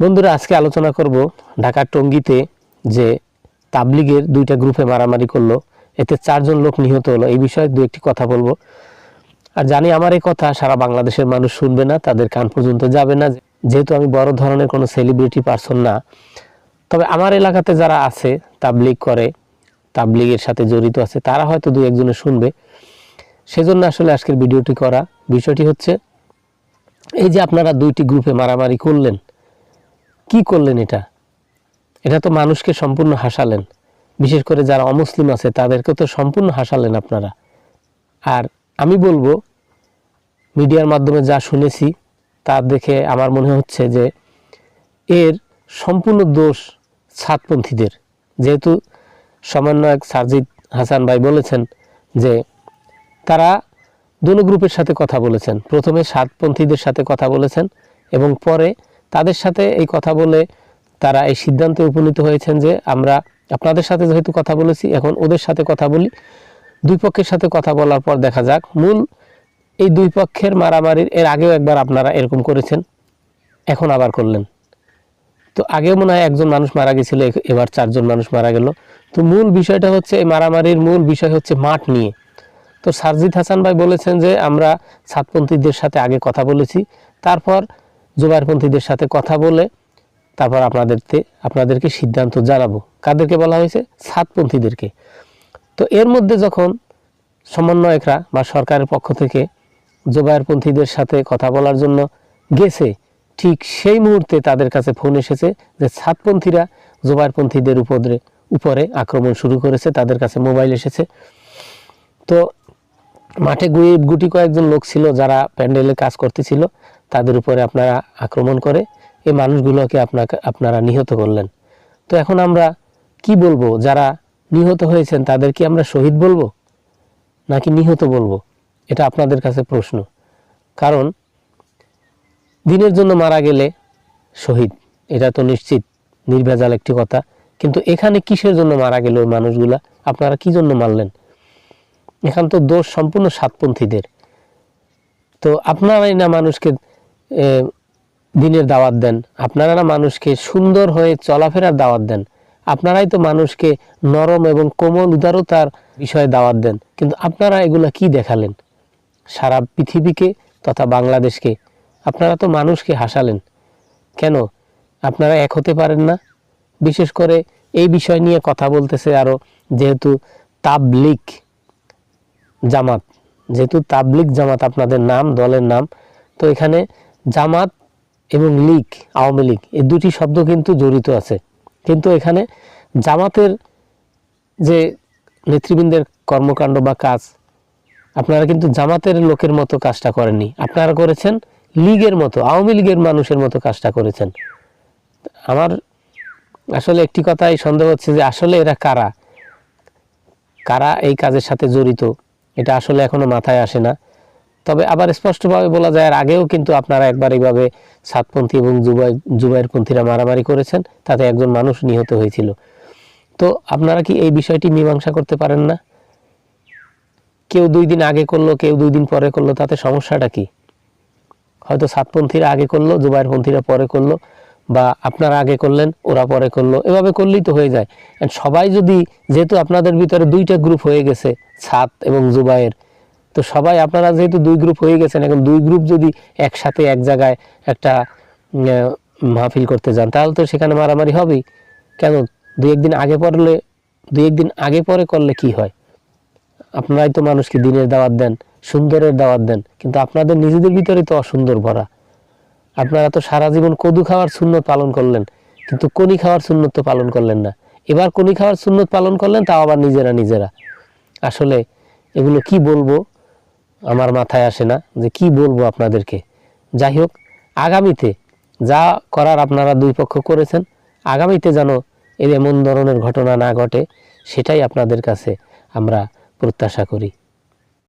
বন্ধুরা, আজকে আলোচনা করব ঢাকার টঙ্গিতে যে তাবলিগের দুইটা গ্রুপে মারামারি করল। এতে চারজন লোক নিহত হলো। এই বিষয়ে দু একটি কথা বলব। আর জানি আমার এই কথা, সারা বাংলাদেশের মানুষ শুনবে না, তাদের কান পর্যন্ত যাবে না। যেহেতু আমি বড় ধরনের কোনো সেলিব্রিটি পার্সন না। তবে আমার এলাকাতে যারা আছে, তাবলিগ করে, তাবলিগের সাথে জড়িত আছে, তারা হয়তো দু একজনে শুনবে। সেজন্য আসলে আজকের ভিডিওটি করা। বিষয়টি হচ্ছে, এই যে আপনারা দুইটি গ্রুপে মারামারি করলেন কি করলেন এটা? এটা তো মানুষকে সম্পূর্ণ হাসালেন। বিশেষ করে যারা অমুসলিম আছে, তাদেরকে তো সম্পূর্ণ হাসালেন আপনারা। আর আমি বলব, মিডিয়ার মাধ্যমে যা শুনেছি, তা দেখে আমার মনে হচ্ছে যে, এর সম্পূর্ণ দোষ ছাদপন্থীদের। যেহেতু সমন্বয়ক সারজিদ হাসান ভাই বলেছেন যে, তারা দুনো গ্রুপের সাথে কথা বলেছেন। প্রথমে সাতপন্থীদের সাথে কথা বলেছেন এবং পরে তাদের সাথে এই কথা বলে তারা এই সিদ্ধান্তে উপনীত হয়েছেন যে আমরা আপনাদের সাথে যেহেতু কথা বলেছি, এখন ওদের সাথে কথা বলি। দুই পক্ষের সাথে কথা বলার পর দেখা যাক। মূল এই দুই পক্ষের মারামারির, এর আগেও একবার আপনারা এরকম করেছেন, এখন আবার করলেন। তো আগেও মনে হয় একজন মানুষ মারা গেছিল এবার চারজন মানুষ মারা গেল। তো মূল বিষয়টা হচ্ছে এই মারামারির মূল বিষয় হচ্ছে মাঠ নিয়ে। তো সারজিদ হাসান ভাই বলেছেন যে আমরা সাতপন্থীদের সাথে আগে কথা বলেছি, তারপর জোবাইরপন্থীদের সাথে কথা বলে তারপর আপনাদেরকে আপনাদেরকে সিদ্ধান্ত জানাব। কাদেরকে বলা হয়েছে? সাতপন্থীদেরকে তো এর মধ্যে যখন সমন্বয়করা বা সরকারের পক্ষ থেকে জোবায়েরপন্থীদের সাথে কথা বলার জন্য গেছে, ঠিক সেই মুহূর্তে তাদের কাছে ফোন এসেছে যে সাতপন্থীরা জোবায়েরপন্থীদের উপরে উপরে আক্রমণ শুরু করেছে, তাদের কাছে মোবাইল এসেছে। তো মাঠে গুটি কয়েকজন লোক ছিল যারা প্যান্ডেলে কাজ করতেছিল। তাদের উপরে আপনারা আক্রমণ করে এই মানুষগুলোকে আপনাকে আপনারা নিহত করলেন। তো এখন আমরা কি বলব? যারা নিহত হয়েছেন, তাদের কি আমরা শহীদ বলব? নাকি নিহত বলব? এটা আপনাদের কাছে প্রশ্ন। কারণ দিনের জন্য মারা গেলে শহীদ, এটা তো নিশ্চিত, নির্ভেজাল একটি কথা। কিন্তু এখানে কিসের জন্য মারা গেল ওই মানুষগুলা? আপনারা কি জন্য মারলেন? এখান তো দোষ সম্পূর্ণ সাতপন্থীদের। তো আপনারাই না মানুষকে দিনের দাওয়াত দেন, আপনারা না মানুষকে সুন্দর হয়ে চলাফেরার দাওয়াত দেন, আপনারাই তো মানুষকে নরম এবং কোমল উদারতার বিষয়ে দাওয়াত দেন, কিন্তু আপনারা এগুলা কি দেখালেন? সারা পৃথিবীকে তথা বাংলাদেশকে, আপনারা তো মানুষকে হাসালেন। কেন? আপনারা এক হতে পারেন না। বিশেষ করে এই বিষয় নিয়ে কথা বলতেছে আরও যেহেতু তাবলিক। জামাত। যেহেতু তাবলিক জামাত আপনাদের নাম, দলের নাম, তো এখানে জামাত এবং লীগ, আওয়ামী লীগ, এই দুটি শব্দ কিন্তু জড়িত আছে। কিন্তু এখানে জামাতের যে নেতৃবৃন্দের কর্মকাণ্ড বা কাজ, আপনারা কিন্তু জামাতের লোকের মতো কাজটা করেননি। আপনারা করেছেন লীগের মতো, আওয়ামী লীগের মানুষের মতো কাজটা করেছেন। আমার আসলে একটি কথাই সন্দেহ হচ্ছে যে আসলে এরা কারা? কারা এই কাজের সাথে জড়িত? এটা আসলে এখনও মাথায় আসে না। তবে আবার স্পষ্টভাবে বলা যায় আগেও কিন্তু আপনারা একবার এইভাবে সাতপন্থী এবং জুবাই জুবাইরপন্থীরা মারামারি করেছেন, তাতে একজন মানুষ নিহত হয়েছিল। তো আপনারা কি এই বিষয়টি মীমাংসা করতে পারেন না? কেউ দুই দিন আগে করল, কেউ দুই দিন পরে করল, তাতে সমস্যাটা কি? হয়তো সাতপন্থীরা আগে করল জুবাইরপন্থীরা পরে করল। বা আপনারা আগে করলেন, ওরা পরে করল। এভাবে করলেই তো হয়ে যায়। সবাই যদি, যেহেতু আপনাদের ভিতরে দুইটা গ্রুপ হয়ে গেছে সাত এবং জুবাইয়ের তো সবাই আপনারা যেহেতু দুই গ্রুপ হয়ে গেছেন, এখন দুই গ্রুপ যদি একসাথে এক জায়গায় একটা মাহফিল করতে যান, তাহলে তো সেখানে মারামারি হবেই। কেন? দুই একদিন আগে পড়লে, দুই একদিন আগে পরে করলে কি হয়? আপনারাই তো মানুষকে দিনের দাওয়াত দেন, সুন্দরের দাওয়াত দেন, কিন্তু আপনাদের নিজেদের ভিতরে তো অসুন্দর ভরা। আপনারা তো সারা জীবন কদু খাওয়ার সুন্নত পালন করলেন, কিন্তু কনি খাওয়ার সুন্নত তো পালন করলেন না। এবার কনি খাওয়ার সুন্নত পালন করলেন, তাও আবার নিজেরা নিজেরা। আসলে এগুলো কি বলব আমার মাথায় আসে না যে কি বলব আপনাদেরকে। যাই হোক, আগামীতে যা করার আপনারা দুই পক্ষ করেছেন, আগামীতে যেন এমন ধরনের ঘটনা না ঘটে, সেটাই আপনাদের কাছে আমরা প্রত্যাশা করি।